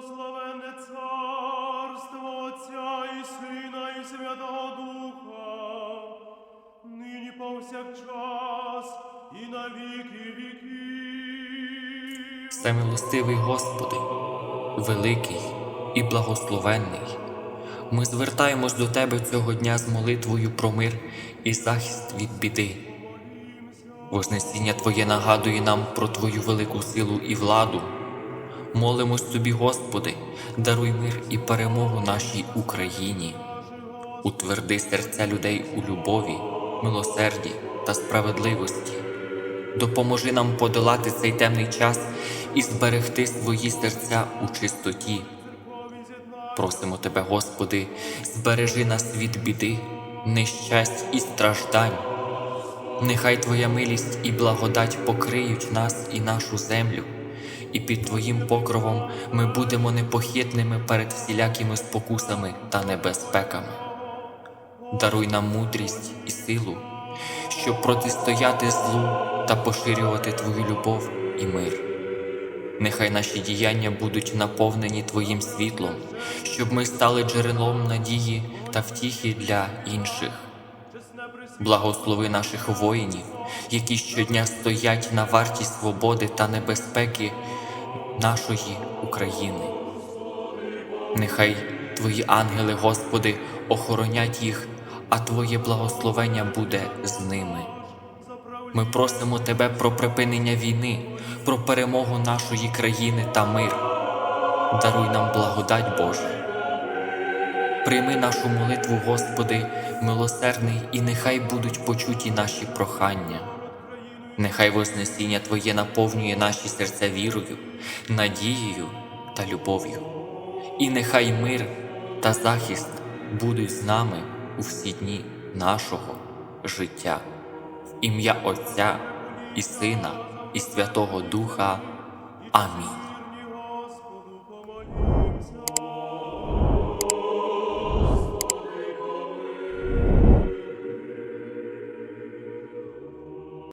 Благословенне царство Отця і Сина, і Святого Духа, нині повсякчас і на віки віків. Всемилостивий Господи, великий і благословенний, ми звертаємось до Тебе цього дня з молитвою про мир і захист від біди. Вознесіння Твоє нагадує нам про Твою велику силу і владу. Молимось Тобі, Господи, даруй мир і перемогу нашій Україні. Утверди серця людей у любові, милосерді та справедливості. Допоможи нам подолати цей темний час і зберегти свої серця у чистоті. Просимо Тебе, Господи, збережи нас від біди, нещасть і страждань. Нехай Твоя милість і благодать покриють нас і нашу землю, і під Твоїм покровом ми будемо непохитними перед всілякими спокусами та небезпеками. Даруй нам мудрість і силу, щоб протистояти злу та поширювати Твою любов і мир. Нехай наші діяння будуть наповнені Твоїм світлом, щоб ми стали джерелом надії та втіхи для інших. Благослови наших воїнів, які щодня стоять на варті свободи та небезпеки нашої України. Нехай Твої ангели, Господи, охоронять їх, а Твоє благословення буде з ними. Ми просимо Тебе про припинення війни, про перемогу нашої країни та мир. Даруй нам благодать Божа. Прийми нашу молитву, Господи, милосердний, і нехай будуть почуті наші прохання. Нехай Вознесіння Твоє наповнює наші серця вірою, надією та любов'ю. І нехай мир та захист будуть з нами у всі дні нашого життя. В ім'я Отця і Сина, і Святого Духа. Амінь.